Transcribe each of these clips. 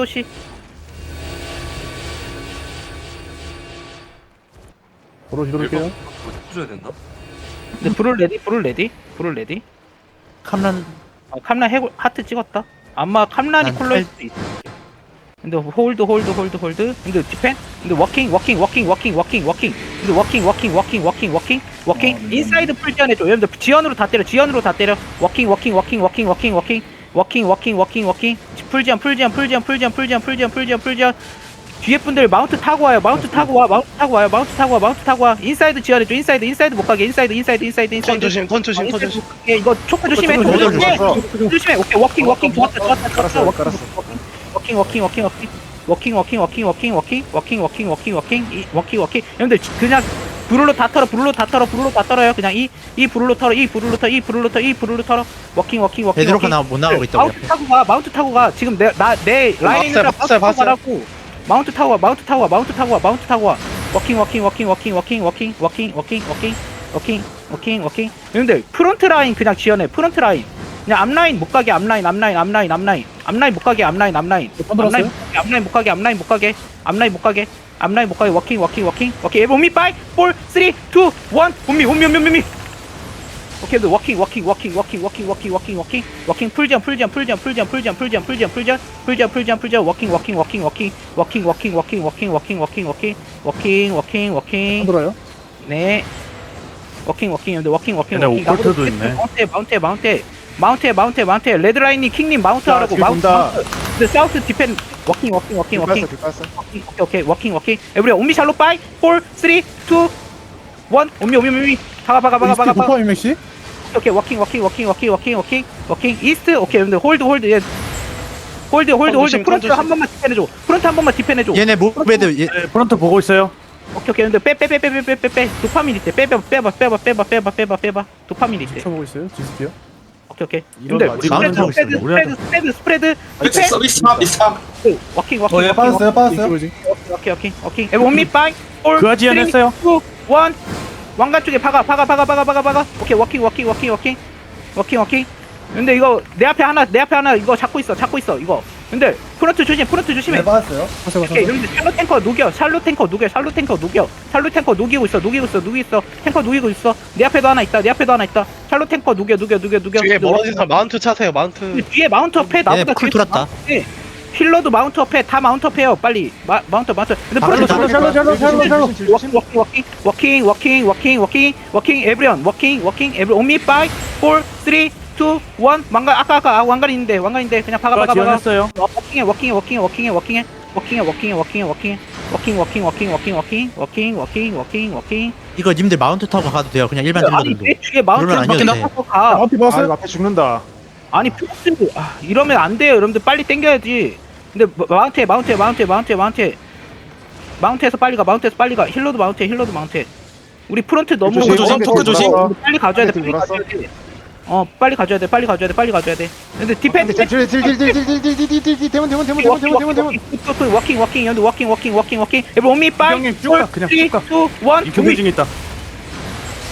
도시 도로. 뭐 해줘야 된다. 근데 불을 레디 불을 레디 불을 레디 캄란 어, 캄란 해골 하트 찍었다 아마 캄란이 난 콜러일 수도 있어 근데 홀드 홀드 홀드 홀드 근데 디펜 근데 워킹 워킹 워킹 워킹 워킹 워킹 근데 워킹 워킹 워킹 워킹 워킹 워킹 인사이드 풀 지원해줘 여러분들 지연으로 다 때려 지연으로 다 때려 워킹 워킹 워킹 워킹 워킹 워킹 워킹 워킹 워킹 워킹 풀지연 풀지연 풀지연 풀지연 풀지연 풀지연 풀지연 풀지연 뒤에 분들 마운트 타고 와요 마운트 타고 와 마운트 타고 와요 마운트 타고 와 마운트 타고 와 인사이드 지원해줘 인사이드 인사이드 못 가게 인사이드 인사이드 인사이드 인사이드 조심 턴 조심 턴 조심 예, 이거 초크 조심해. 조심, 초크 조심, 조심해. 조심해. 오케이, 워킹, 워킹, 좋았다, 좋았다, 좋았다. 워킹. 워킹, 워킹, 워킹, 워킹. 워킹, 워킹, 워킹, 워킹, 워킹, 워킹, 워킹, 워킹, 워킹, 이, 워킹, 워킹. 여러분들 그냥 브룰로 다 털어, 브룰로 다 털어, 브룰로 다 털어요. 그냥 이, 이 브룰로 털어, 이 브룰로 털어, 이 브룰로 털어, 이 브룰로 털어. 워킹, 워킹, 워킹. 베드로가 워킹. 나못 나오고 있다 마운트 타고 가, 마운트 타고 가. 지금 내, 나, 내 라인이랑 봤어요, 마운트 타고 봤어요. 가라고. 마운트 타고 와, 마운트 타고 와, 마운트 타고 와, 마운트 타고 와. 워킹, 워킹, 워킹, 워킹, 워킹, 워킹, 워킹, 워킹, 워킹, 워킹, 워킹, 워킹. 여러분들 프론트 라인 그냥 지연해. 프론트 라인. 그냥 앞라인 못 가게 앞라인, 앞라인, 앞라인, 앞라인. 앞라인 못 가게 앞라인, 앞라인. 펀들었어요? 앞라인 못 가게, 앞라인 못 가게, 앞라인 못 가게, 앞라인 못 가게. 워킹, 워킹, 워킹, 워킹. 온미 파이, 4, 3, 2, 1. 온미, 온미, 온미, 온미. 오케이, 그 워킹, 워킹, 워킹, 워킹, 워킹, 워킹, 워킹, 워킹, 워킹, 풀전, 풀전, 풀전, 풀전, 풀전, 풀전, 풀전, 풀전, 풀전, 풀전, 풀전, 워킹, 워킹, 워킹, 워킹, 워킹, 워킹, 워킹, 워킹, 워킹, 워킹, 워킹, 워킹, 워킹, 워킹, 펀들어요. 네. 워킹, 워킹, 근데 워킹, 워킹, 워킹. 오컬트도 있네. 마운트, 마운트, 마운트, 마운트, 마운트, 마운트. 레드라인이 킹님 마운트 자, 하라고 뒤에 마운트. 본다. 마운트. 근데 사우스 디펜 워킹, 워킹, 워킹, 워킹. 뒷갔어. 워킹, 오케이 오케이 워킹 워킹 에브리 온미 샬로 파이 4 3 2 1 온미 온미 온미 박아 박아 박아 박아 박아 도파 인맥시? 오케이 워킹 워킹 워킹 워킹 워킹 워킹 워킹 이스트 오케이 근데 홀드 홀드 예 홀드 홀드 홀드 프론트. 한 번만 디펜해줘 프론트 한 번만 디펜해줘 얘네 무베드 얘, 네, 프론트 보고 있어요. 오케이 오케이 근데 빼 빼 빼 빼 빼 빼빼 도파민 있대 빼빼 빼봐 빼봐 빼봐 빼봐 빼봐 빼봐 도파민 있대 쳐보고 있어요. 지스티요. 오케이 오케이. 이런 근데 스프레드 하고 스프레드 있어요. 우리한테- 스프레드 스프레드 스프레드. 미스 미스 미스 워킹 워킹 어, 예, 워킹 빠졌어요, 빠졌어요. 이거지. 오케이 오케이 오케이 에브 온미 파이 4그 아지연 했어요. 2 1 왕관 쪽에 박아 박아 박아 박아 박아 박아. 오케이 워킹 워킹 워킹 워킹. 워킹 워킹. 근데 이거 내 앞에 하나 내 앞에 하나 이거 잡고 있어 잡고 있어 이거 근데 프론트 조심 프론트 조심해 네 빠졌어요 봤어, 봤어. 오케이 여기 샬롯 탱커 녹여 샬롯 탱커 녹여 샬롯 탱커 녹여 샬롯 탱커 녹이고 있어 녹이고 있어 녹이고 있어 탱커 녹이고 있어 내 앞에도 하나 있다 내 앞에도 하나 있다 샬롯 탱커 녹여 녹여 녹여 녹여 뒤에 녹여. 멀어진 사람 마운트 차세요 마운트 근데 뒤에 마운트 업해 나보다 얘네 쿨 뒤에 돌았다. 마운트 업 해. 힐러도 마운트 업해 다 마운트 업해요 빨리 마, 마운트 마운트 근데 바로 프론트 샬롯, 샬롯, 샬롯, 샬롯, 샬롯. 워킹 워킹 워킹 워킹 워킹 워킹 워킹 에브리언 워킹 워킹 에브리 온미 파이 4 3 2 1 왕관 아까 아까 아, 왕관 있는데 왕관 있는데 그냥 박아 그 박아 박아. 지원했어요. 어, 워킹해 워킹해 워킹해 워킹해 워킹해. 워킹해 워킹해 워킹해 워킹해. 워킹 워킹 워킹 워킹 워킹 워킹 워킹 워킹 워킹. 이거 님들 마운트 타고 가도 돼요. 그냥 일반 아니 딜러들도. 내 뒤에 마운트 그러면 안 해도 돼. 타고 가? 마운티 아? 이거 앞에 죽는다. 아니 플러스 아, 이러면 안 돼요. 여러분들 빨리 땡겨야지. 근데 마- 마운트해 마운트해 마운트해 마운트해 마운트해. 마운트에서 빨리 가 마운트에서 빨리 가. 힐러도 마운트해 힐러도 마운트해. 우리 프론트 너무 조심, 너무 조심, 빨리 가져야 돼. 빨리 돌았어. 가져야 돼 어 빨리 가져야 돼 빨리 가져야 돼 빨리 가져야 돼 근데 디펜스 딜딜딜딜딜딜딜딜딜딜 대문 대문 대문 대문 대문 대문 대문. 워킹 워킹 여기 워킹 워킹 워킹 워킹 에브 온미 파이 형님 쭉 가, 그냥 쭉 가. 2 1이 경기 중 있다.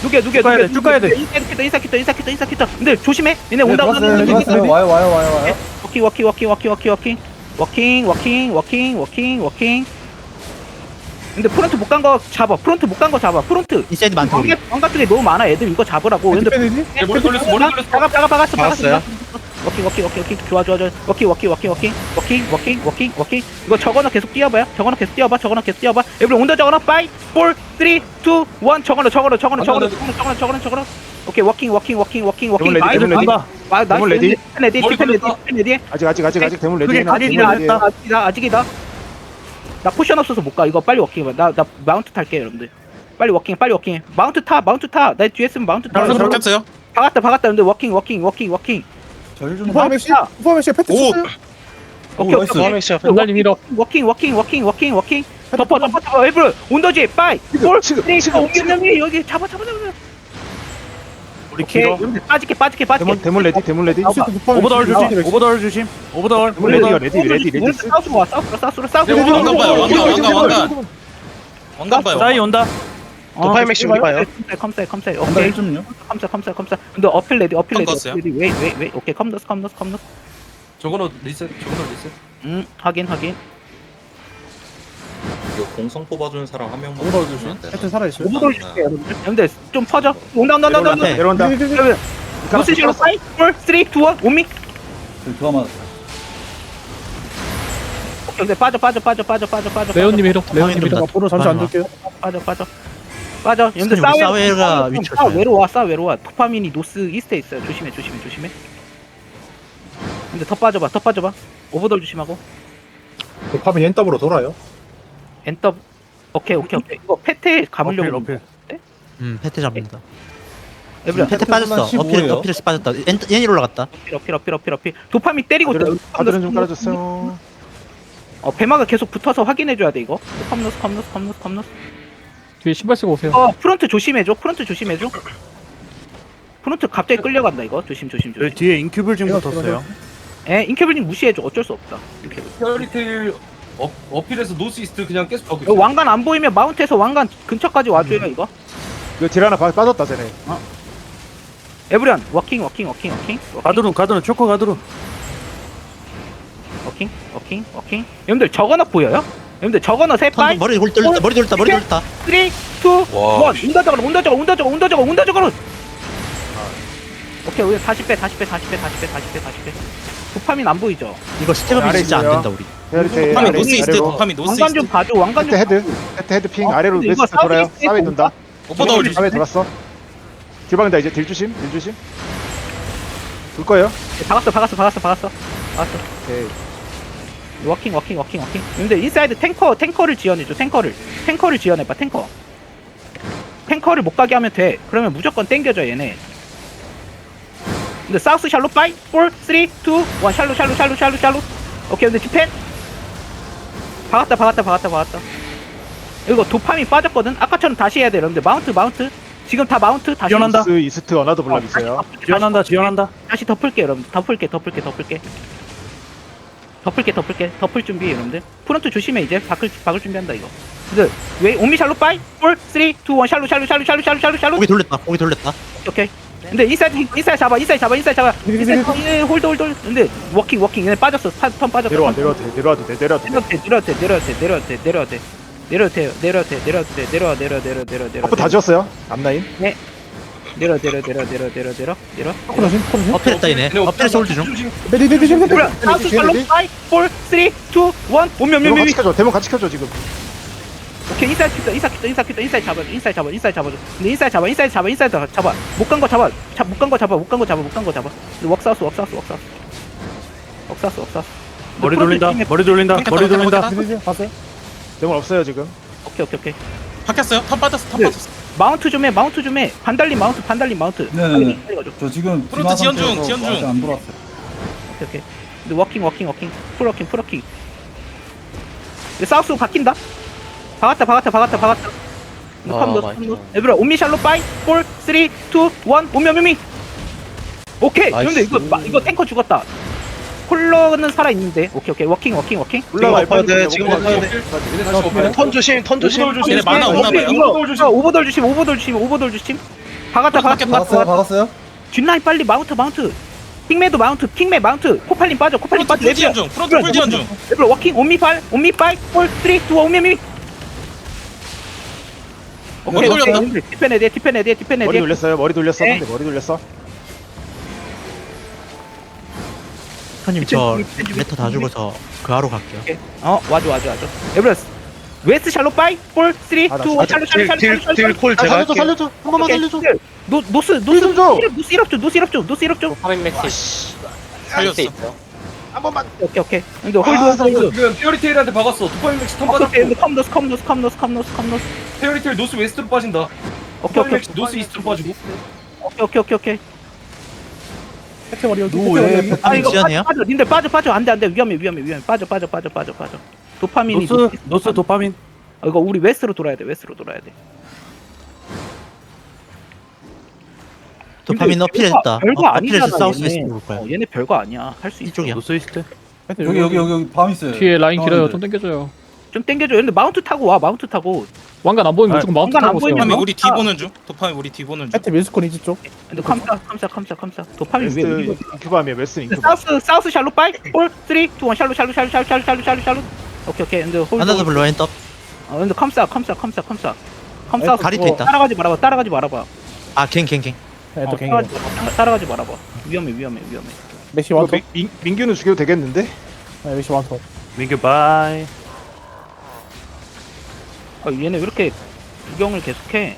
누겨 쭉 가야 돼, 쭉 가야 돼. 인사키터 인사키터 인사키터 인사키터 근데 조심해 얘네 네 온다 좋았어요 온다 네 온다 좋았어요 와요 와요 와요 와요 워킹 워킹 워킹 워킹 워킹 워킹 워킹 워킹 워킹 워킹 워킹 근데 프론트 못 간 거 잡아. 프론트 못 간 거 잡아. 프론트. 인사이드 많다 우리. 왕가, 왕가 쪽에 너무 많아. 애들 이거 잡으라고. 근데 디펜드지? 네, 머리 돌렸어, 머리 돌렸어. 박아, 박아, 박았어, 박았어요. 박았어. 워킹, 워킹, 워킹, 워킹. 좋아, 좋아, 좋아. 워킹, 워킹, 워킹, 워킹, 워킹, 워킹, 워킹, 워킹. 이거 저거나 계속 뛰어봐요. 저거나 계속 뛰어봐. 저거나 계속 뛰어봐. 에브리 온다 저거나. 5, 4, 3, 2, 1. 저거나, 저거나, 저거나, 저거나, 저거나, 저거나, 저거나, 저거나. 오케이, 워킹, 워킹, 워킹, 워킹, 워킹. 레디, 나이스, 레디. 간다. 와, 나이스. 머리 레디, 레디, 머리 레디, 레디. 아직 아직 아직 아직 대문 레디. 그게 아직이다, 아직이다. 나 포션 없어서 못 가. 이거 빨리 워킹 나나 마운트 탈게 여러분들. 빨리 워킹 빨리 워킹. 마운트 타 마운트 타내 뒤에 있으면 마운트 타. 샬롯. 켰어요? 박았다 박았다 근데 워킹 워킹 워킹 워킹. 저힐 좀 인맥시? 도파 인맥시 패트 오! 쳤어요? 오케이 나이스. 오케이 다음에 시작 워킹 워킹 워킹 워킹 워킹. 워킹 덮어 덮어 덮어. 에브리 온더지 빠이. 볼. 지금, 쓰리 지금, 옹경이 여기 잡아 잡아 잡아 우리 오케이 길어. 여러분들 빠질게 빠질게 빠질게 대문 레디 대문 레디. 나와봐. 오버더월 조심. 오버더월 조심. 오버더월. 오버더월. 레디 레디 레디. 싸우고 와 싸우고 싸우고 네, 왕관 봐요, 왕관, 왕관, 왕관. 왕관 봐요 사이 온다. 도파이 맥시 우리 봐요. 컴사이 컴사이 오케이 좀요 컴사 컴사 컴사 근데 어필 레디 어필 레디 컴 껐어요? 어필 레디 웨이 웨이 웨이 오케이 컴더스 컴더스 컴더스 저거는 리셋 저거는 리셋 음 확인 확인 이거 공성 뽑아주는 사람 한 명만. 되나? 하여튼 살아있어요. 오버돌 줄게 여러분들 여러분들 좀 퍼져. 온다 온다 온다 온다. 온다. 내려온다. 무슨 식으로? 5 4 3 2 1 온미. 오케이 근데 빠져 빠져 빠져 빠져 빠져 빠져 레오님 히로 레오님 히로 나- 앞으로 잠시 안 둘게요. 빠져 빠져. 빠져. 여러분들 우리 싸웨 사웨가 위치가 싸 좋아요. 외로와 싸 외로와 도파민이 노스 이스트에 있어요. 조심해 조심해 조심해. 근데 더 빠져봐 더 빠져봐. 오버돌 조심하고. 도파민 엔더블로 돌아요. 엔더 오케이 오케이 오케이. 이거 패테 어필 감으려고 어필. 음 패트 잡는다. 에브리야 패트 빠졌어. 15예요. 어필 어필에서 빠졌다. 엔 엔일 올라갔다. 어필 어필 어필 어필 어필. 도파민 때리고 있다 아들은 아들은 좀 깔아줬어요. 어 배마가 계속 붙어서 확인해줘야 돼 이거. 컴노스 컴노스 컴노스 컴노스. 뒤에 신발 쓰고 오세요. 어 프론트 조심해줘 프론트 조심해줘. 프론트 갑자기 끌려간다 이거. 조심 조심 여기 조심. 뒤에 인큐블 좀 붙었어요. 에 인캐블링 무시해줘. 어쩔 수 없다. 인캐블 페어리테일 어, 어필해서 노스 이스트 그냥 계속 가고 이거 있어. 왕관 안 보이면 마운트에서 왕관 근처까지 와줘요 이거? 이거 딜 하나 빠- 빠졌다 쟤네. 에브리언 워킹 워킹 워킹 워킹. 워킹. 가드론 가드론 초코 가드론. 워킹 워킹 워킹. 여러분들 저거너 보여요? 여러분들 저거너 세턴 파이 머리 돌 돌렸다 머리 돌렸다 머리 돌렸다. 3 2 1 와, 운다 저거로 운다 저거 운다 저거 운다 저거 운다 저거로. 오케이 우리 다시 빼 다시 빼 다시 빼 다시 빼 다시 빼 다시 빼 도파민 안 보이죠? 이거 스텝업이 아래 진짜 안 있어요. 된다 우리 페어리테일 도파민 아래, 노스 이스트, 아래로 도파민 노스 왕관 좀 이스트. 봐줘. 왕관 좀 헤드 헤드 헤드 핑 어, 아래로 근데 이거 웨스트 돌아요. 사우스 사웨 돈다. 오버돌 조심. 사웨 돌았어. 딜 박는다 이제 딜 조심 딜 조심. 돌 거예요? 박았어 박았어 박았어 박았어. 박았어. 오케이. 워킹 워킹 워킹 워킹. 근데 인사이드 탱커 탱커를 지원해줘 탱커를. 탱커를 지원해봐 탱커. 탱커를 못 가게 하면 돼. 그러면 무조건 땡겨줘 얘네. 근데 사우스 샬로 5 4 3 2 1 샬로 샬로 샬로 샬로 샬로 오케이 근데 디펜 박았다 박았다 박았다 박았다. 이거 도파민 빠졌거든? 아까처럼 다시 해야 돼 여러분들 마운트 마운트. 지금 다 마운트? 다시 지원한다. 이스트 이스트 어나더 블락 있어요. 지원한다 지원한다. 다시 덮을게 여러분 덮을게 덮을게 덮을게. 덮을게 덮을게. 덮을 준비 여러분들. 프론트 조심해 이제. 박을 박을 준비한다 이거. 근데 왜 오미 샬로 5 4 3 2 1 샬로 샬로 샬로 샬로 샬로 샬로 샬로 고기 돌렸다 고기 돌렸다. 오케이 근데 인사이드 인사이드 잡아 인사이드 잡아 인사이드 잡아. 인사이드 예, 홀드 홀드 홀드. 근데 워킹 워킹. 얘네 빠졌어. 파- 턴 빠졌어. 내려와 내려와도 돼 내려와도 돼 내려와도 돼. 내려도 돼 내려도 돼 내려도 돼 내려도 돼 내려와 내려 내려 내려 내려 버프 다 지웠어요? 앞라인? 내려 내려 내려 내려 내려 내려 내려 어필했다 얘네. 어필에서 홀드 중. 뭐야? 사우스 샬로 5 4 3 2 1 오면 오면 데몬 오면 같이 켜줘 데몬 같이 켜줘 지금 오케이 인사이드 kit다 인사이드 kit다 인사이드 kit다 인사이드 잡아 인사이드 잡아 인사이드 잡아 근데 인사이드 잡아 인사이드 잡아 인사이드 잡아 못 간 거 잡아 못 간 거 잡아 못 간 거 잡아 못 간 거 잡아 웍사우스 웍사우스 웍사우스 웍사우스 웍사우스 머리 돌린다. 머리 돌린다. 핑크 머리 돌린다. 데몬 없어요 지금 오케이 오케이 오케이 바뀌었어요? 턴 빠졌어, 턴 네. 빠졌어. 마운트 좀해 마운트 좀해 반달린 마운트 반달린 마운트 네네네. 빨리, 가줘. 저 지금 프론트 지연 중, 지연 중. 아직 안 돌았어요. 오케이 오케이 근데 워킹 워킹 워킹 풀워킹 풀워킹 근데 사우스 바뀐다 박았다 박았다 박았다 박았다. 컴도 에브라 온미샬로 5 4 3 2 1 온미 온미 오케이. 근데 이거 마- 이거 탱커 죽었다. 콜러는 살아있는데. 오케이 오케이. 워킹 워킹 워킹. 지금 엎어야 돼, 지금 엎어야 돼. 얘네 다시 어필해. 턴 조심 턴 조심. 오버돌 조심. 얘네 만화 없나 봐요. 오버돌 조심. 어, 오버돌 주심 오버돌 주심 오버돌 주심. 박았다 박았다 박았어요, 박았어요. 뒷라인 빨리 마운트 마운트. 핑메도 마운트 핑메 마운트. 코팔린 빠져 코팔린 프론트 빠져. 풀 지연 중, 프론트 풀 지연 중. 에브라 워킹 온미팔 온미팔 4 3 2 1 온미미 머리 돌렸다. 디펜에 대 디펜에 대 머리 대 돌렸어요 머리 돌렸어. 네. 근데 머리 돌렸어. 형님 저 레터 다 죽어서 그 하로 갈게요. 어 와줘 와줘 와줘. 에브라 웨스트 샬로 5 4 3 2 아, 나1 샬로 샬로 샬로 샬로 샬로 딜딜딜콜 아, 제가 살려줘 살려줘. 한 번만 살려줘. 노 노스 노스 줘. 노스 이럽 줘 노스 이럽 줘 노스 이럽 줘. 살렸어. 한 번만. 오케이 오케이. 근데 홀드 아, 홀드. 지금 페어리테일한테 박았어. 도파민 맥스 턴 받았고. 컴노스 컴노스 컴노스 컴노스 컴노스 페어리테일 노스 웨스트로 빠진다. 오케이 도파민 오케이. 맥스 노스 이스트로 빠지고. 오케이 오케이 오케이 오케이. 노예. 아 이거? 빠져, 빠져. 님들 빠져 빠져. 안돼 안돼. 위험해 위험해 위험해. 빠져 빠져 빠져 빠져 빠져. 도파민이 노스 노스 도파민. 아, 이거 우리 웨스트로 돌아야 돼 웨스트로 돌아야 돼. 도파민 어필했다. 별거 어, 아니잖아 사우스 얘네. 웨스트로 올 거야. 어, 얘네 별거 아니야. 할 수 있어. 이쪽이야. 노스 이스트. 여기 여기 여기. 밤 있어요. 뒤에 라인 길어요. 좀 당겨줘요. 좀 땡겨줘. 근데 마운트 타고 와 마운트 타고 왕관 안 보이면 아, 무조건 마운트 왕관 안 타고 오세요. 보이면 도파민 우리 뒤 아. 보는 중. 도파민 우리 뒤 보는 중. 혜태 밀스콘 이지 쪽. 근데 캄사 캄사 캄사 캄사 도파민 왜 웨스트 인큐바미에 웨스트 인큐바 사우스 사우스 샬로 파이 4 3 2 1 샬로 샬로 샬로 샬로 샬로 샬로 샬로 샬로 오케이 오케이 근데 홀드 안다드 블루 엔더. 어 근데 캄사 캄사 캄사 캄사 다리 어, 또 있다. 따라가지 말아봐 따라가지 말아봐 아 갱 갱갱 어, 혜태 갱. 따라가지 말아봐. 따라가지 말아봐 위험해 위험해 위험해 메시 이거. 민- 민- 민규는 죽여도 되겠는데? 네, 메시 완토. 민규 바이. 아 얘네 왜 이렇게 구경을 계속해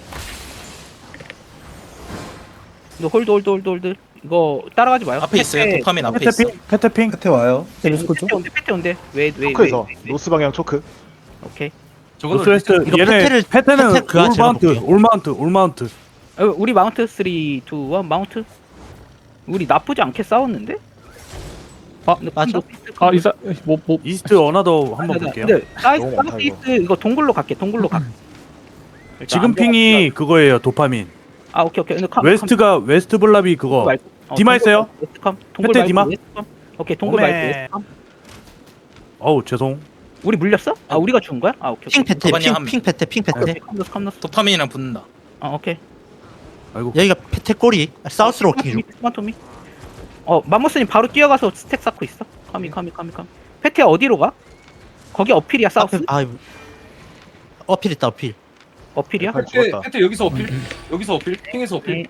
너 홀드 홀드 홀드 홀드 이거 따라가지 마요 앞에 있어요. 페테, 도파민 앞에 페테 있어. 핑. 페테 핑. 끝에 와요. 페테 온대 페테 온대 왜왜 초크에서 노스 방향 초크 오케이 저거는 노스웨스트 이거 얘네 페테를- 페테는 페테 그거 제가 올마운트 볼게요. 올마운트 올마운트. 어, 우리 마운트 3 2 1 마운트 우리 나쁘지 않게 싸웠는데 아, 근데 맞아? 컴도 피스, 아 이사 뭐뭐 이스트 어나더 한번 볼게요. 근데 사이즈 너무 많다, 사우스 이스트 이거 동굴로 갈게 동굴로 갈게 일단 지금 안 핑이 그거예요 도파민. 아 오케이 오케이 근데 컴, 웨스트가 웨스트 블랍이 컴, 그거. 말고. 어, 디마 동굴 있어요? 말고 웨스트 컴 동굴 혜태 말고 디마? 웨스트 컴. 오케이 동굴 오메. 말고 웨스트 컴. 어우 죄송. 우리 물렸어? 아 우리가 죽은 거야? 아 오케이 핑 오케이 페테 도파민 한 핑핑 페테 핑 페테. 오케이 컴너스 컴너스 도파민이랑 붙는다. 아 오케이 아이고. 여기가 페테 꼬리. 사우스로 워킹 중. 스마토미 어 맘모스님 바로 뛰어가서 스택 쌓고 있어 카미 카미 카미 카미 페테 어디로 가? 거기 어필이야 사우스? 앞에 아 어필 있다 어필. 어필이야? 아, 혜태 죽었다. 혜태 여기서 어필 여기서 어필 핑에서 어필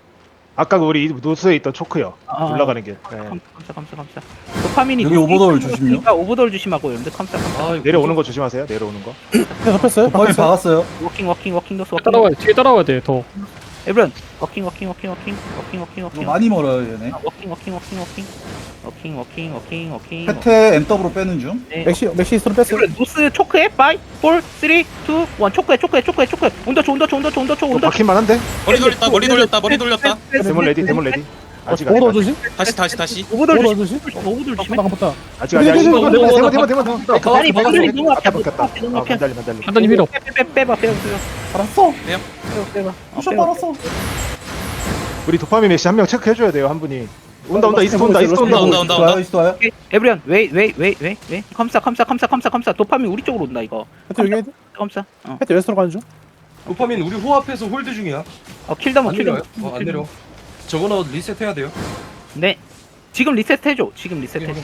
아까 우리 노스에 있던 초크요 아, 올라가는 게 네. 감- 감사 감사 감사 도파민이 여기 오버돌 조심요. 그러니까 오버돌 조심하고 여러분들 감사 감사 아 이거 내려오는 거 조심하세요 내려오는 거 혜태 잡혔어요? 도파민 박혔어요? 박았어요. 워킹 워킹 워킹 따라와야 뒤에 따라와야 돼 더 에브런 워킹 워킹 워킹 워킹 워킹 워킹 워킹 많이 멀어요 얘네. 워킹 워킹 워킹 워킹 워킹 워킹 워킹 워킹 혜태 엔더브로 빼는 중. 네. 맥시 맥시 이스트로 뺐어요. 에브런 노스 초크에 5 4 3 2 1 초크에 초크에 초크에 초크에 온더 초 온더 초 온더 초 온더초 또 온더초 막힐만 한데? 머리 돌렸다. 머리 돌렸다. 머리 돌렸다. 데몬 레디 데몬 레디 아직 오버 아직 조심. 다시 다시 다시. 오버돌 오버 조심 조심. 오버돌 조심해 나가 보다. 아직 아직 아직 데몬, 데몬 데몬, 데몬 데몬 데몬 데몬 아니 반들이 너무 앞에 앞에 너무 아 앞에 만달리 만달리 판단님 힐업 빼빼 빼봐 빼봐 빼봐 알았어. 빼봐 빼봐. 어, 쿠션 빼봐. 빨았어. 우리 도파민 메시 한 명 체크해줘야 돼요 한 분이. 온다 온다 이스트 온다 이스트 온다. 온다 온다 이스트 와요 온다. 이스트 와요. 에브리언 웨이 웨이 웨이 웨이 웨이. 컴사 컴사 컴사 컴사 컴사. 도파민 우리 쪽으로 온다 이거. 혜태 여기 혜태. 컴사 어, 혜태 웨스트로 가는 중. 도파민 우리 호합해서 홀드 중이야. 어 킬더머 안 킬더머 내려요? 어, 안 내려 저거는 리셋 해야 돼요 네 지금 리셋 해줘 지금 리셋 해줘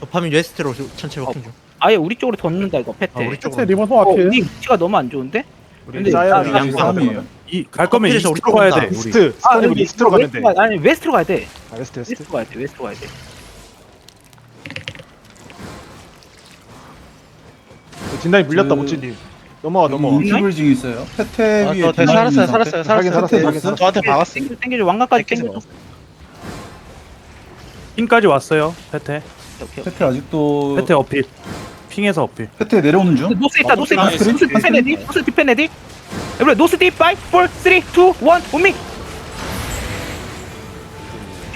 도파민 웨스트로 천체 워킹 중. 아예 우리 쪽으로 던는다 이거 패트 아, 우리 쪽으로. 리본 호 어. 우리 위치가 너무 안 좋은데 우리 근데 나- 양상 싸움이에요. 이갈 거면 이스트로 우리 가야. 돼. 우리. 이스트 우리 여기 이스트로 가면 돼 웨스트로 가- 아니 웨스트로 가야 돼 아, 웨스트 웨스트 웨스트로 가야 돼 웨스트로 가야 돼 진단이 물렸다 그- 모찌님 넘어와 넘어와 인큐블징 있어요. 혜태 아, 위에 저 디마인 살았어요, 있는. 살았어요, 살았어요. 살았어요, 살았어요. 저한테 박았어. 땡겨 땡겨줘 왕관까지 땡겨줘. 땡겨줘 핑까지 왔어요. 페테. 오케이 오케이 혜태 아직도 페테 어필. 핑에서 어필. 혜태 내려오는 중. 노스 있다 노스 있다 아, 노스 디펜 레디 노스 디펜 레디 에브리 노스 디5 4 3 2 1 온미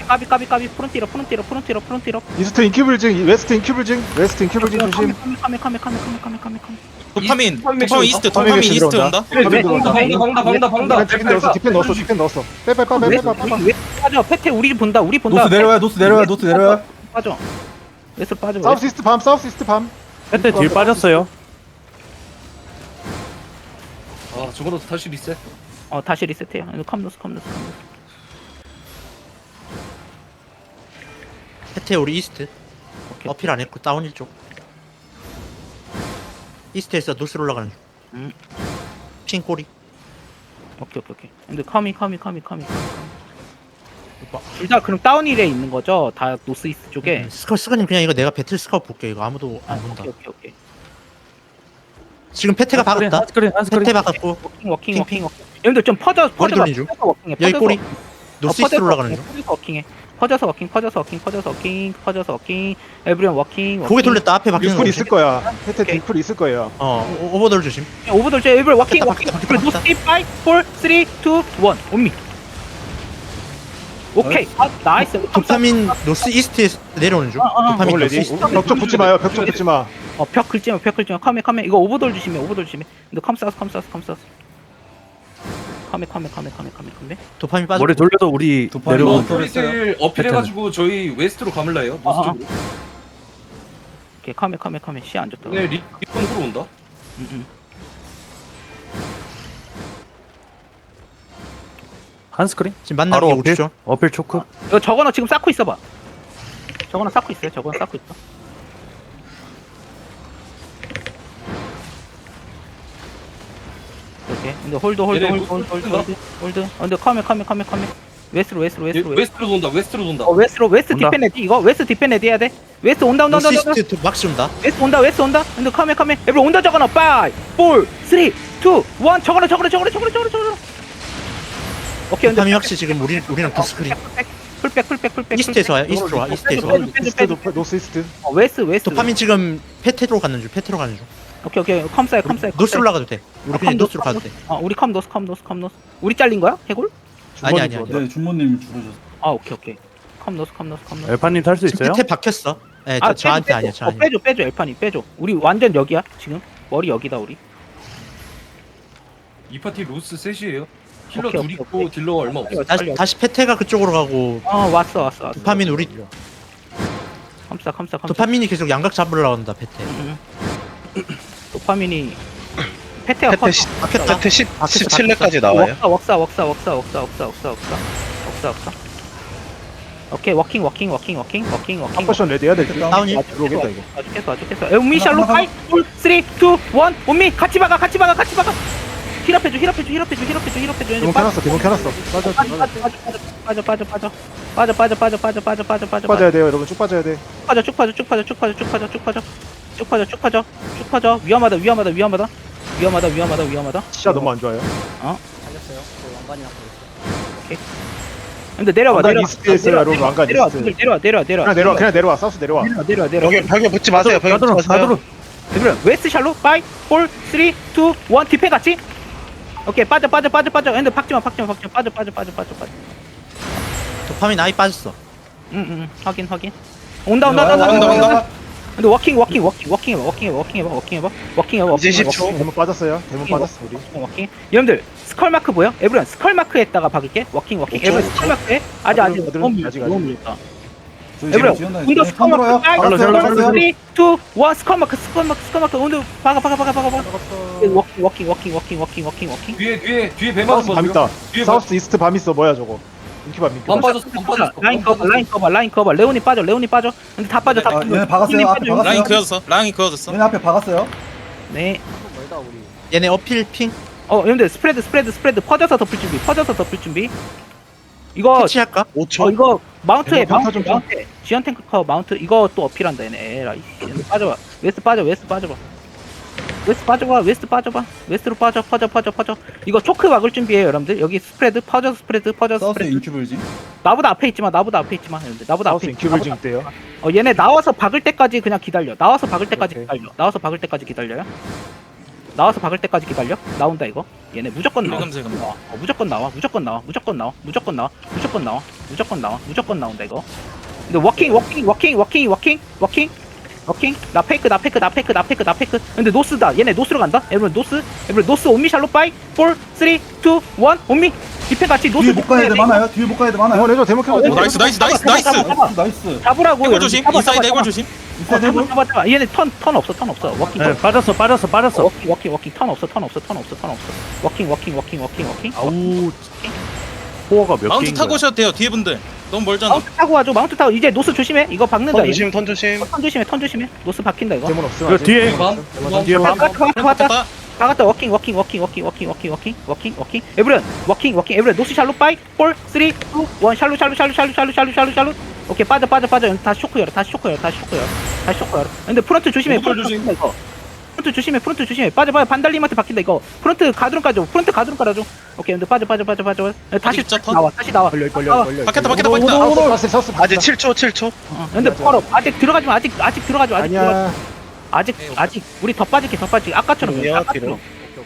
까비 까비 까비 프론티러 프론티러 프론티러 프론티러 이스트 인큐블징 웨스트 인큐블징 웨스트 인큐블징 조심 카메 카메 카메 카메 카메 카메 카메 카메 도파민 도파민 이스트 도파민 이스트. 온다. 왜, 방다 왜, 방다 방다 방다 방다 디펜 넣었어 디펜 넣었어 디펜 넣었어 빼빼 빼빼 왜, 빼빼 빼빼 왜 빠져 페테 우리 본다 우리 본다 노스 내려와요. 노스 내려와요. 노스 내려와요. 빠져 웨스 빠져 사우스 이스트 밤 사우스 이스트 밤 페테 딜 빠졌어요. 아 저거는 다시 리셋 어 다시 리셋해요 컴노스 컴노스 컴노스 페테 우리 이스트. 오케이. 어필 안 했고 다운 일 쪽. 이스트에서 노스로 올라가는 중. 음. 핑 꼬리. 오케이 오케이 오케이 근데 카미 카미 카미 카미 둘다 그럼 다운힐에 있는 거죠? 다 노스 이스트 쪽에 스커 스커님 그냥 이거 내가 배틀 스카우 볼게 이거 아무도 아안 본다. 오케이 오케이 오케이 지금 페테가 박았다. 한스크린 한스크린. 페테 박았고 워킹 워킹 핑, 워킹 워킹 여러분들 좀 퍼져 중. 워킹해 여기. 꼬리 어, 노스 퍼져서 이스트로 올라가는 중. 퍼져서 워킹해 퍼져서 워킹 퍼져서 워킹 퍼져서 워킹 퍼져서 워킹 에브리언 워킹 고개 돌렸다 앞에 딜풀 거. 있을 거야 혜태 오케이. 딜풀 있을 거예요 어 오- 오버돌 조심. 오버돌 제 에브리언 워킹 워킹 노스 5 4 3 2 1 온미 오케이 아 나이스 도파민 노스 이스트에 서 내려오는 중. 아, 아, 아. 도파민 노스 이스트. 벽쪽 붙지 마요 벽쪽 붙지 마 어벽 긁지 마, 벽 긁지 마. 카메 카메 이거 오버돌 주시면 오버돌 주시면. 근데 컴사스 컴사스 컴사스. 카메 카메 카메 카메 카메 카메. 도파민 빠져. 머리 돌려도 우리 도파민 내려오는 거. 어필 어필해가지고 저희 웨스트로 아, 아. 쪽으로 오케이 카메 카메 카메 시야 안 좋다. 네 리- 리본으로 온다 음, 음. 한 스크린? 지금 만나기 바로 어필? 5초. 어필 초크. 이거 저거는 지금 쌓고 있어봐. 저거는 쌓고 있어요. 저거는 쌓고 있어. 오케이. 근데 홀드 홀드 얘네 홀드 홀드 홀드 홀드 홀드 홀드. 어, 근데 카메 카메 카메 카메. 웨스트로 웨스트로 얘 웨스트로 웨스트로. 웨스트로 돈다 웨스트로 돈다 어 웨스트로 웨스트 온다. 디펜 레디 이거 웨스트 디펜 레디 해야 돼. 웨스트 온다 온다 온다 온다. 온다. 노시스트 막시 온다. 웨스트 온다 웨스트 온다. 근데 카메 카메. 에브리 온다 저거는 5 4 3 2 1 저거는 저거는 저거는 저거는 저거는 저거는. 오케이 근데 도파민 확실히 지금 우리 우리랑 두 스크린. 풀백 풀백 풀백. 이스트에서 와요. 이스트로 와. 이스트에서. 와. 노- 노스 이스트 어, 웨스트 웨스트. 도파민 지금 페테로 가는 중. 페테로 가는 중. 오케이 오케이 컴사이 컴사이. 노스로 나가도 돼. 우리 그냥 노스로 가도 돼. 어 우리 컴 노스 컴 노스 컴 노스. 우리 잘린 거야? 해골? 아니 아니 아니. 네 준모님 줄어졌어 아 오케이 오케이. 컴 노스 컴 노스 컴 노스. 엘파님 탈 수 지금 있어요? 페테 박혔어. 예, 아, 저 저한테 빼줘. 아니야. 저 어, 아니야. 빼줘 빼줘 엘판이 빼줘. 우리 완전 여기야 지금. 머리 여기다 우리. 이 파티 로스 셋이에요 힐러 오케이, 둘 오케이, 있고 오케이. 딜러가 얼마 없어 다시 다시 페테가 그쪽으로 가고 어 왔어 왔어 왔어. 도파민 우리 컴사 컴사 컴사. 도파민이 계속 양각 잡으러 나온다 페테. 음, 음. 도파민이 페테가 페테 시-. 페테 10, 박혔어, 17렙까지 나와요. 웍사 웍사 웍사 웍사 웍사 웍사 웍사 웍사 웍사. 오케이 워킹 워킹 워킹 워킹 워킹 워킹. 컴퍼션 레디 해야 될 듯. 다운이 아, 들어오겠다 이거. 아주 깼어 아주 깼어 에우미 샬로 하나, 5 4 3 2 1 온미 같이 박아 같이 박아 같이 박아. 힐업해줘 힐업해줘 힐업해줘 힐업해줘 힐업해줘. 대문 켜놨어 대문 켜놨어. 빠져 빠져 빠져. 빠져 빠져 빠져 빠져. 빠져 빠져 빠져 빠져 빠져 빠져 쭉 빠져야 돼요 여러분. 쭉 빠져야 돼. 빠져 쭉 빠져 쭉 빠져 쭉 빠져 쭉 빠져 쭉 빠져 쭉 빠져 쭉 빠져 쭉 빠져. 위험하다 위험하다 위험하다. 위험하다 위험하다 위험하다. 시야 너무 안 좋아요. 근데 내려와 내려와. 이스트에 있어요 여러분 왕관 내려와. 이스트 내려와 내려와 내려와. 그냥 내려와 그냥 내려와. 사우스 내려와. 내려와 내려와 내려와. 벽에 벽에 붙지 마세요. 벽에 붙지 마세요. 그럼 웨스트 샬로? 5 4 3 2 1 디페 같이? 오케이. 빠져 빠져 빠져 빠져. 근데 박지마 박지마 박지마. 빠져 빠져 빠져 빠져 빠져. 도파민 아예 빠졌어. 응응 확인 확인. 온다 온다 온다 온다 온다. 온다 근데 워킹 워킹 워킹 워킹 해봐 워킹 해봐 워킹 해봐 워킹 해봐. 워킹 해봐 이제 워킹 해봐 10초. 대문 빠졌어요. 대문 이거. 빠졌어 우리. 워킹 여러분들 스컬 마크 보여? 에브리언 스컬 마크에다가 박을게. 워킹 워킹. 에브리언 스컬 마크에? 아직 아직 아들은 너무 밀 아직, 너무 아직. 밀렸다 저희 에브리언 운더 스컬 마크 들어요 5 4 알았어요, 3 알았어요. 2 1 스컬 마크 스컬 마크 스컬 마크. 운더 박아 박아 박아 박아 박아. 워킹 워킹 워킹 워킹 워킹 워킹 워킹. 뒤에 뒤에 뒤에 배만 사우스 밤 있다. 뒤에 사우스 이스트 밤 있어. 뭐야 저거 인큐밤 밤 인큐밤 빠졌어 라인 커버 라인 커버 라인 커버 레온이 빠져 레온이 빠져 근데 다 빠져 다 아, 빠져 얘네 박았어요, 앞에. 박았어요. 라인 그어졌어 라인이 그어졌어 얘네 앞에 박았어요 네 얘네 어필 핑 어, 여러분들 스프레드 스프레드 스프레드 퍼져서 덮을 준비. 퍼져서 덮을 준비. 이거 캐치할까? 5초. 어 이거 마운트에 이거 마운트 좀 좀. 마운트 지연 탱크 커 마운트 이거 또 어필한다 얘네. 에라이. 얘네 빠져봐. 웨스트 빠져. 웨스트 빠져봐. 웨스트 빠져봐. 웨스트 빠져봐. 웨스트로 빠져. 퍼져 퍼져 퍼져. 이거 초크 막을 준비해요 여러분들. 여기 스프레드 퍼져 스프레드 퍼져 사우스 스프레드. 인큐블지 나보다 앞에 있지마. 나보다 앞에 있지마. 여러분들. 나보다 사우스 앞에. 인큐블 나보다 중 있대요 어 얘네 나와서 박을 때까지 그냥 기다려. 나와서 박을 때까지 오케이. 기다려. 나와서 박을 때까지 기다려요. 나와서 박을 때까지 기다려. 나온다 이거. 얘네 무조건 나와. 세금 나와. 어, 무조건 나와. 무조건 나와. 무조건 나와. 무조건 나와. 무조건 나와. 무조건 나와. 무조건 나온다 이거. 근데 워킹 워킹 워킹 워킹 워킹 워킹 워킹? 나 페이크 나 페이크 나 페이크 나 페이크 나 페이크. 근데 노스다. 얘네 노스로 간다. 여러분 노스. 여러분 노스 온미 샬로 파이. 4 3 2 1 온미. 디펜 같이 노스 뒤에 못 가야 돼. 많아요. 뒤에 못 가야 돼. 많아요. 해줘 대문 켜줘 오 나이스 나이스 나이스 나이스. 나이스 나이스. 잡으라고 해골 조심. 잡아, 인사이드 잡아, 해골 잡아. 조심. 인사이드 잡아 해볼 잡아 잡아. 얘네 턴 턴 없어 턴 없어. 워킹 네, 빠졌어, 빠졌어, 빠졌어. 워킹 워킹 워킹 턴 없어 턴 없어 턴 없어 턴 없어. 워킹 워킹 워킹 워킹 워킹. 아우, 포어가 몇 마운트 개인 타고 거야? 오셔도 돼요 뒤에 분들. 너무 멀잖아. 마운트 타고 와줘 마운트 타고. 이제 노스 조심해. 이거 박는다 턴 얘. 조심, 턴 조심. 턴 조심해 턴 조심해. 노스 박힌다 이거. 대문 없음 그 아직. 뒤에, 밤 뒤에 밤. 박았다 박았다 박았다. 워킹 워킹 워킹 워킹 워킹 워킹 워킹 워킹 워킹. 에브리언 워킹 워킹. 에브리언 노스 샬로 파이. 4 3 2 1 샬로 샬로 샬로 샬로 샬로 샬로 샬로 샬로 오케이 빠져 빠져 빠져. 다시 쇼크 열어 다시 쇼크 열어 다시 쇼크 열어 다시 쇼크 열어 근데 프런트 조심해 프런트 조심. 조심해 이거 프런트 조심해 프런트 조심해. 빠져 빠져. 반달님한테 바뀐다 이거. 프런트 가드론 까줘. 프런트 가드론 깔아줘. 오케이 근데 빠져 빠져 빠져 빠져. 다시 진짜 턴? 나와 다시 나와. 걸려 걸려 걸려. 박혔다 박혔다 사우스 사우스 사우스 아직 7초, 7초. 어, 근데 바로 아직 들어가지 마. 아직 아직 들어가지 마. 아직 들어가지 마. 아니야 아직 아직. 우리 더 빠질게 더 빠질게. 아까처럼 아니야, 아까처럼.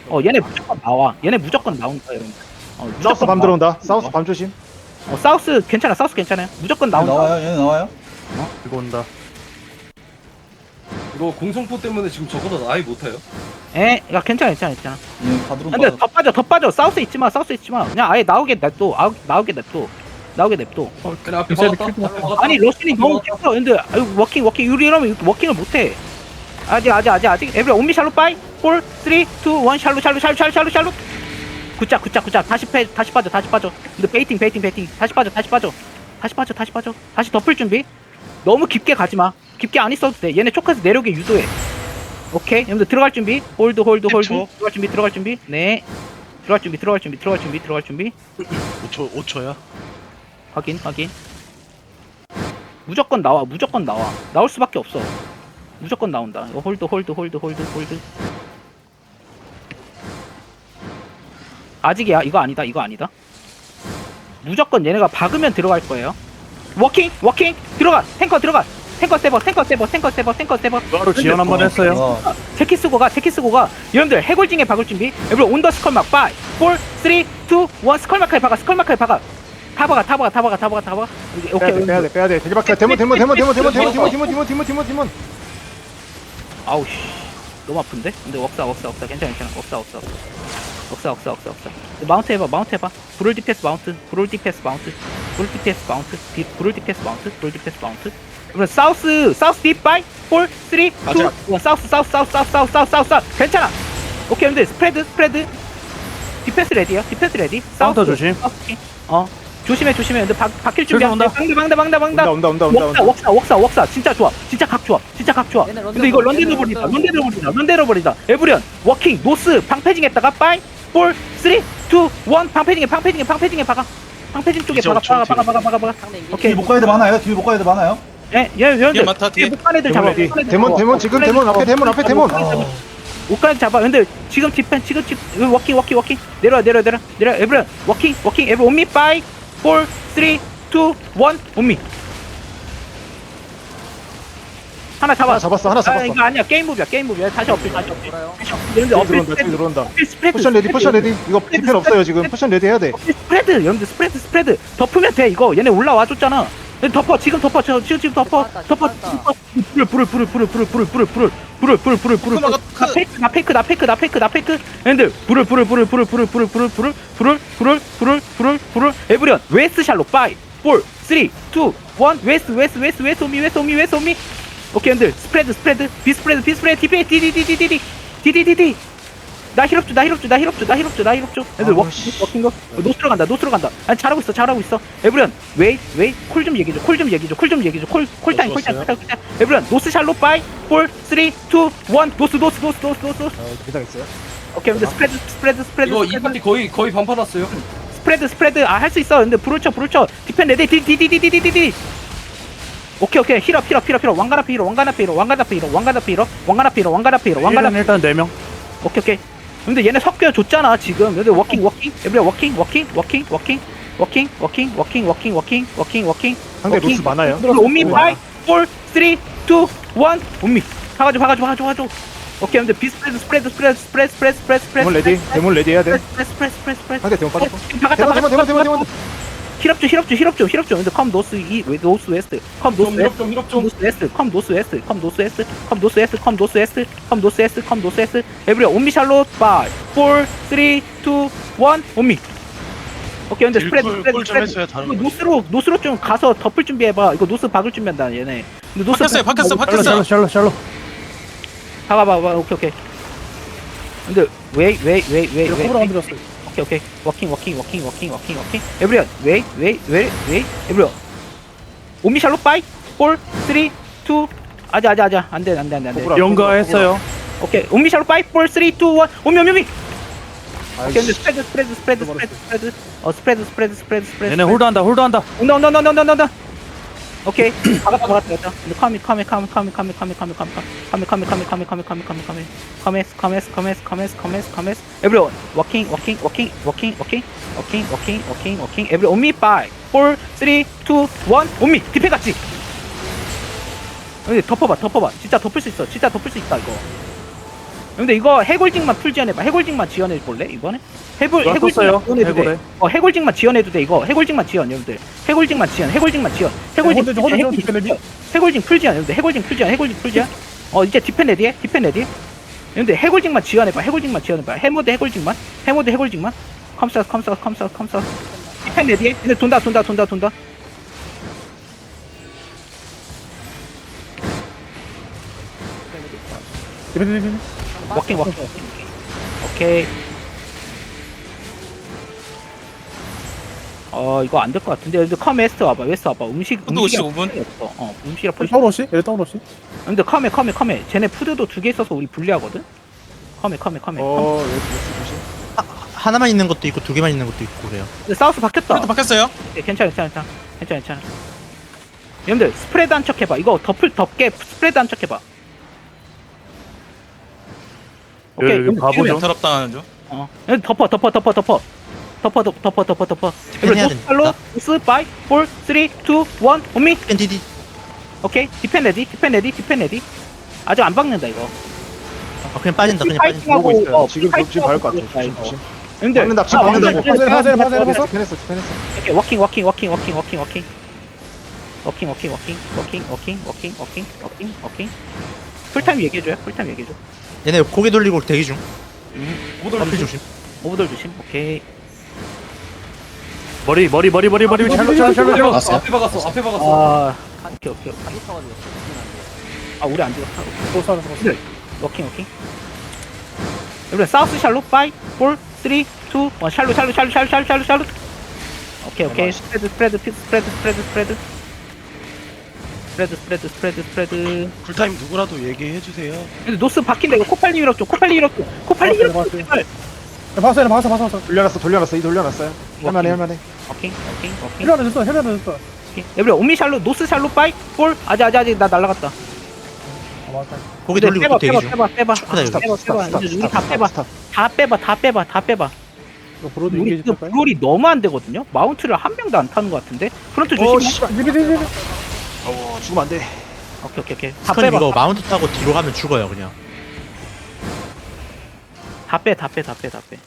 어 얘네 무조건 나와. 얘네 무조건 나온다 여러분 어, 사우스 밤 나와. 들어온다. 사우스 밤 조심. 어 사우스 괜찮아 사우스 괜찮아요. 무조건 나온다. 나와요? 얘네 나와요? 이거 온다. 이거 공성포 때문에 지금 저거도 아예 못해요? 에? 야 괜찮아 괜찮아 괜찮아. 얘네 가드론 근데 더 빠져 더 빠져. 사우스 있지마 사우스 있지마. 그냥 아예 나오게 냅둬 아, 나오게 냅둬. 나오게 냅둬. 그냥 앞에 박았다 박았다 아니 러시니 너무 튀어 근데 아유 워킹 워킹. 우리 이러면 워킹을 못해. 아직 아직 아직 아직. 에브리 온미 샬롯 파이. 4 3 2 1 샬롯 샬롯 샬롯 샬롯 샬롯 샬롯. 굿자 굿자 굿자 다시 패 다시 빠져 다시 빠져. 근데 베이팅 베이팅 베이팅. 다시 빠져 다시 빠져. 다시 빠져 다시 빠져. 다시 덮을 준비. 너무 깊게 가지마 깊게 안 있어도 돼. 얘네 초카에서 내려오게 유도해. 오케이? 여러분들 들어갈 준비? 홀드 홀드 홀드. 10초. 들어갈 준비 들어갈 준비. 네. 들어갈 준비 들어갈 준비 들어갈 준비 들어갈 준비. 5초 5초야? 확인 확인. 무조건 나와 무조건 나와. 나올 수밖에 없어. 무조건 나온다. 이거 홀드 홀드 홀드 홀드 홀드. 아직이야. 이거 아니다 이거 아니다. 무조건 얘네가 박으면 들어갈 거예요. 워킹 워킹. 들어가 탱커 들어가 탱커 세버 탱커 세버 탱커 세버 탱커 세버 바로 지원 한번 했어요. 어, 테키 쓰고 가 테키 쓰고 가 여러분들 해골징에 박을 준비 여러분 온더 스컬막 5 4 3 2 1 스컬마크에 박아 스컬마크에 박아 다 박아 다 박아 다 박아 다 박아 다 박아 오케이 빼야 돼 오케이 빼야 돼 빼야 돼 대박자 대문 대문 대문 대문 대문 대문 대문 대문 대문 대문 대문 대문 아우 씨 너무 아픈데? 근데 웍사 웍사 웍사 괜찮아 괜찮아 웍사 웍사 웍사 웍사 웍사 웍사 마운트 해봐 마운트 해봐 브롤 디패스 마운트 브롤 디패스 마운트 브롤 디패스 마운트 디- 브롤 디패스 마운트 브롤 디패스 마운트 그러면 사우스 사우스 딥 바이 4 3 2 1 맞아. 사우스 사우스 사우스 사우스 사우스 사우스 사우스 사우스. 괜찮아. 오케이 근데 스프레드 스프레드. 디패스 레디야 디패스 레디. 카운터 사우스, 조심. 사우스 킹. 어 조심해 조심해. 근데 박, 박힐 준비 온다. 방다 방다 방다 방다 온다 온다 온다 온다 웍사 온다. 웍사 웍사 웍사. 진짜 좋아. 진짜 각 좋아. 진짜 각 좋아. 얘네 런던 근데 이거 버- 런데로 얘네 버리다. 런던 런데로 버리다. 런데로 버리다. 에브리언 워킹 노스 방패징 했다가 파이 4 3 2 1 방패징에 방패징에 방패징에 박아. 방패징 쪽에 이제 박아 오초 박아 박아 박아 박아 박아. 상대 인기 오케이 뒤에 못 가야 돼 많아요. 뒤에 못 가야 돼 많아요. 예얘 뒤에 얘들 많다 뒤에 못간 애들 잡아. 대문 대문 지금 대문 앞에. 대문 앞에 대문. 못간 잡아. 근데 지금 디펜 지금 지금 워킹 워킹 워킹. 내려와 내려와 내려 내려 에브리언. 워킹 워킹. 에브리 온미. 파이 4 3 2 1 온미. 하나 잡아. 하나 잡았어 하나 아 잡았어. 이거 아니야. 게임 무비야 게임 무비야. 다시 업필 다시 업필. 돌아요. 다시 업필. 여러분들 뒤에 업필 들어온다 뒤에 스프레드. 들어온다. 업필 스프레드 포션 레디 스프레드. 레디. 이거 디펜 없어요 지금. 포션 레디 해야 돼. 업필 스프레드 여러분들 스프레드 스프레드. 덮으면 돼 이거. 얘네 올라와 줬잖아 덮어 지금 덮어 저 지금 지금 덮어 맞다, 덮어 맞다. 불을 불을 불을 불을 불을 불을 불을 불을 불을 불을 불을 불을 크마가 나 페이크 나 페이크 나 페이크 나 페이크 나 페이크 얘네들 불을 불을 불을 불을 불을 불을 불을 불을 불을 불을 불을 불을 불을 에브리언 웨스트 샬로 5 4 3 2 1 웨스트 웨스트 웨스트 웨스트 오미 웨스트 오미 웨스트 오미 오케이 얘네들 스프레드 스프레드 비 스프레드 비 스프레드 디디 디디 디디 디디 디디 디디 나 힐업 줘나 힐업 줘나 힐업 줘나 힐업 줘나 힐업 줘 애들 아우, 워킹 워킹 거? 노스로 간다 노스로 간다. 아니 잘하고 있어 잘하고 있어. 에브리언 웨이 웨이 콜 좀 얘기해 줘콜 좀 얘기해 줘콜 좀 얘기해 줘콜 콜타임 콜타임 콜타임 콜타임. 에브리언 노스 샬로 파이 4 3 2 1 노스 노스 노스 노스 노스 노스. 기다렸어요? 오케이 근데 스프레드 스프레드 스프레드 이거 이 스프레드, 파티 거의 거의 반파 났어요. 스프레드 스프레드. 아 할 수 있어. 근데 불을 쳐 불을 쳐. 디펜 레디 디디디디디디디 오케이 오케이. 힐업 힐업 힐업 힐업. 왕관 앞에 힐업 왕관 앞에 힐업 왕관 앞에 힐업 왕관 앞에 힐업 왕관 앞에 힐업 왕관 앞에 힐업 왕관 앞에 일단 4명. 오케이 오케이 근데 얘네 섞여 줬잖아 지금. 근데 워킹 워킹. 에브리 워킹 워킹 워킹 워킹. 워킹 워킹 워킹 워킹 워킹 워킹 워킹. 상대. 로스 많아요. 온미 파이 4 3 2 1 온미. 가가지고 가가지고 가가지고 가가지고. 오케이 근데 비 스프레드 스프레드 스프레드 스프레드 스프레드 스프레드 스프레드. 대문 레디 대문 레디 해야 돼. 스프레드 스프레드 스프레드 상대 대문 빠졌고 대문 대문 대문 박았다 대문 힐업 좀 힐업 좀 힐업 좀 힐업 좀 근데 컴 노스 이 왜, 노스 웨스트. 컴 노스 좀 웨스트. 좀컴 좀. 노스 웨스트 컴 노스 웨스트 컴 노스 웨스트 컴 노스 웨스트 컴 노스 웨스트 컴 노스 웨스트 컴 노스 웨스트. 에브리 온미 샬롯 5 4 3 2 1 온미. 오케이 근데 스프레드 스프레드 꿀좀 스프레드. 했어요 다른 이거 거 노스로 노스로 좀 가서 덮을 준비해봐. 이거 노스 박을 준비한다 얘네. 근데 노스 박혔어요 박혔어 샬로 박혔어. 샬로 샬로 샬로. 봐봐봐. 오케이 오케이. 근데 웨이 웨이 웨이 웨이 이거 웨이 컵으로 안 들었어요. 오케이 오케이. 워킹 워킹 워킹 워킹 워킹 워킹. 에브리언 웨이 웨이 웨이 웨이 에브리언. 오미 샬롯 파이. 4 3 2 아자 아자 아자 안돼 안돼 안돼 안돼. 연가 했어요. 오케이. 오미 샬롯 파이 4 3 2 1 오미 오미 오미 오케이 근데 스프레드 스프레드 스프레드 스프레드 스프레드. 어 스프레드 스프레드 스프레드 스프레드. 얘네 홀드한다 홀드한다. 온다 온다 온다 온다 온다 오케이 박았다 박았다 근데 카미 카미 카미 카미 카미 카미 카미 카미 카미 카미 카미 카미 카미 카미 카미 카미 카메스 카메스 카메스 카메스 카메스 카메스 에브리원 워킹 워킹 워킹 워킹 워킹 워킹 워킹 워킹 워킹 에브리 온미 파이 4 3 2 1 온미 디페 같지 근데 덮어봐 덮어봐 진짜 덮을 수 있어 진짜 덮을 수 있다 이거 근데 이거 해골징만 풀 지원해봐. 해골징만 지원해 볼래 이번에? 해골 떴어요. 지원해도 돼. 해골에. 어 해골징만 지원해도 돼 이거. 해골징만 지원 여러분들. 해골징만 지원 해골징만 지원 해골징 호드, 풀 호드 지원, 디펜 레디. 풀 지원. 해골징 풀 지원 여러분들. 해골징 풀 지원 해골징 풀 지원 어 이제 디펜 레디해 디펜 레디. 여러분들 해골징만 지원해봐 해골징만 지원해봐. 해모드 해골징만 해모드 해골징만. 컴사우스 컴사우스 컴사우스 컴사우스. 디펜 레디해. 근데 돈다 돈다 돈다 돈다. 디펜 디펜 워킹 워킹. 워킹 오케이. 어 이거 안 될 것 같은데. 근데 컴 웨스트 와봐 웨스트 와봐. 음식 푸드 음식이랑 5분. 포션이 없어. 어 음식이랑 포션. 다운 오시? 얘 다운 오시? 근데 컴에 컴에 컴에. 쟤네 푸드도 두 개 있어서 우리 불리하거든? 컴에 컴에 컴에. 컴. 어 하나만 있는 것도 있고 두 개만 있는 것도 있고 그래요. 근데 사우스 바뀌었다. 푸드 바뀌었어요? 예, 괜찮아 괜찮아 괜찮아. 괜찮아 괜찮아. 여러분들 스프레드 한 척 해봐. 이거 덮을 덮게 스프레드 한 척 해봐 오케이 여기 바보죠? 인터럽 당하는 중. 어 덮어 덮어 덮어 덮어 덮어 덮어 덮어 덮어 덮어 디펜 해야 팔로 스 파이 4 3 2 1 온미 NDD 오케이 디펜 레디 디펜 레디 디펜 레디 아직 안 박는다 이거 아 그냥 빠진다 그냥 빠진다 보고 있어요 어, 지금 지금 박을 것 같아 근데 박는다, 지금 아, 박는다고. 그래, 파세, 파세, 파세. 그래. 디펜했어 디펜했어 오케이 워킹 워킹 워킹 워킹 워킹 워킹 워킹 워킹 워킹 워킹 워킹 워킹 워킹 워킹 워킹 풀타임 얘기해줘요 풀타임 얘기해줘 얘네 고개 돌리고 대기 중. 오돌 어필 조심. 오버돌 조심. 오케이. 머리 머리 머리 머리 머리. 잘못 잘못 잘못 잘못. 앞에 박았어. 앞에 박았어. 아 오케이 오케이 오케이. 아 우리 안 죽었다 또 사람 죽었어 워킹 워킹. 여러분 사우스 샬로 5 4 3 2 1 샬로 샬로 샬로 샬로 샬로 샬로 샬로 오케이 오케이. 스프레드 스프레드 피- 스프레드 스프레드 스프레드 스프레드 스프레드 스프레드 스프레드. 쿨타임 누구라도 얘기해 주세요. 근데 노스 바뀐다 이거. 코팔리 밀었죠 코팔리 밀었죠. 코팔리 밀었죠 봤어요, 제발. 봤어요 봤어 봤어 봤어 돌려놨어 돌려놨어 이 돌려놨어요. 할만해 할만해. 오케이 오케이 오케이. 헬멧 됐어 헬멧 됐어. 오케이. 여러분 오미 샬로 노스 샬로 5 4 아직 아직 아직 나 날라갔다. 아 맞다. 고개 돌리고 빼봐 또 대기 빼봐 중 빼봐 빼봐. 축구다, 이거. 빼봐 빼봐 이제 우리 다 빼봐. 스탑 다 빼봐 다 빼봐 다 빼봐. 이거 브로드 우리 인게이지 지금? 브롤이 너무 안 되거든요? 마운트를 한 명도 안 타는 것 같은데? 프론트 오 조심 씨발. 디펜 어 죽으면 안돼. 오케이 오케이 오케이. 다 스컨 빼봐. 이거 마운트 타고 뒤로 가면 죽어요 그냥. 다 빼 다 빼 다 빼 다 빼.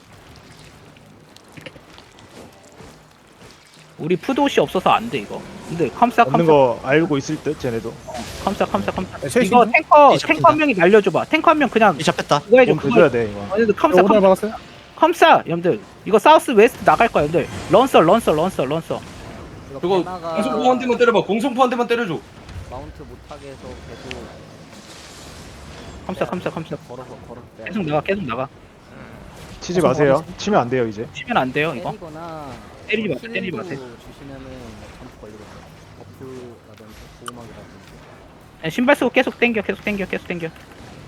우리 푸드옷이 없어서 안 돼 이거. 근데 컴사 없는 컴사 거 알고 있을 듯 쟤네도. 컴사 네, 셋이 이거 있네? 탱커 이 잡힌다. 탱커 한 명이 날려줘봐. 탱커 한 명 그냥 이 잡혔다. 그거 해줘. 좀 그거 줘야 돼 이거. 오늘 컴사 박았어요 컴사 여러분들. 이거 사우스 웨스트 나갈 거야 여러분들. 런서 런서 런서 런서 그거 공성포 한 대만 때려봐. 공성포 한 대만 때려줘. 마운트 못하게 해서 계속 컴사 컴사 걸어서 걸어서 빼야 계속 나가 계속 나가. 치지 마세요. 치면 안 돼요 이제. 치면 안 돼요 이거? 때리거나 때리지 마세요, 때리지 마세요. 주시면은 점프 걸리거든요. 버프라든지 보호막이라든지. 그냥 신발 쓰고 계속 땡겨 계속 땡겨 계속 땡겨.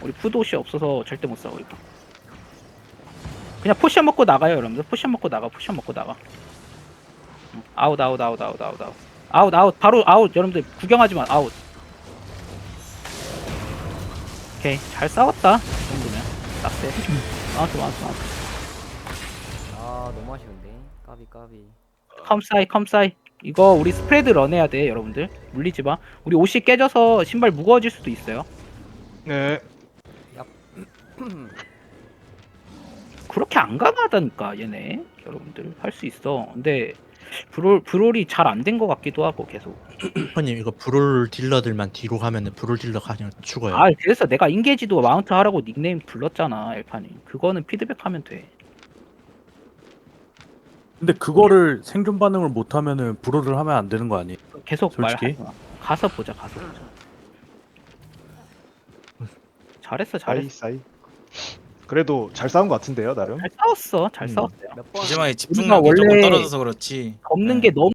우리 푸드 옷이 없어서 절대 못 싸워 이거. 그냥 포션 먹고 나가요 여러분들. 포션 먹고 나가 포션 먹고 나가. 응. 아웃 아웃 아웃 아웃 아웃 아웃. 아웃 아웃. 바로 아웃. 여러분들 구경하지 마. 아웃. 오케이. 잘 싸웠다. 이 정도면. 딱세. 아웃 아웃 아웃. 아 너무 아쉬운데. 까비 까비. 컴사이 컴사이. 이거 우리 스프레드 런 해야 돼 여러분들. 물리지 마. 우리 옷이 깨져서 신발 무거워질 수도 있어요. 네. 그렇게 안 강하다니까 얘네. 여러분들 할 수 있어. 근데 브롤 브롤이 잘 안 된 것 같기도 하고 계속. 스컨님 이거 브롤 딜러들만 뒤로 가면은 브롤 딜러가 그냥 죽어요. 아 그래서 내가 인게지도 마운트 하라고 닉네임 불렀잖아 엘판이 그거는 피드백 하면 돼. 근데 그거를 생존 반응을 못 하면은 불호를 하면 안 되는 거 아니에요? 계속 솔직히? 말하지 마 가서 보자 가서 보자. 잘했어 사이 잘했어. 사이 그래도 잘 싸운 것 같은데요 나름 잘 싸웠어 잘 음. 싸웠어요 몇번 마지막에 집중력이 원래- 조금 떨어져서 그렇지. 없는 네. 게 너무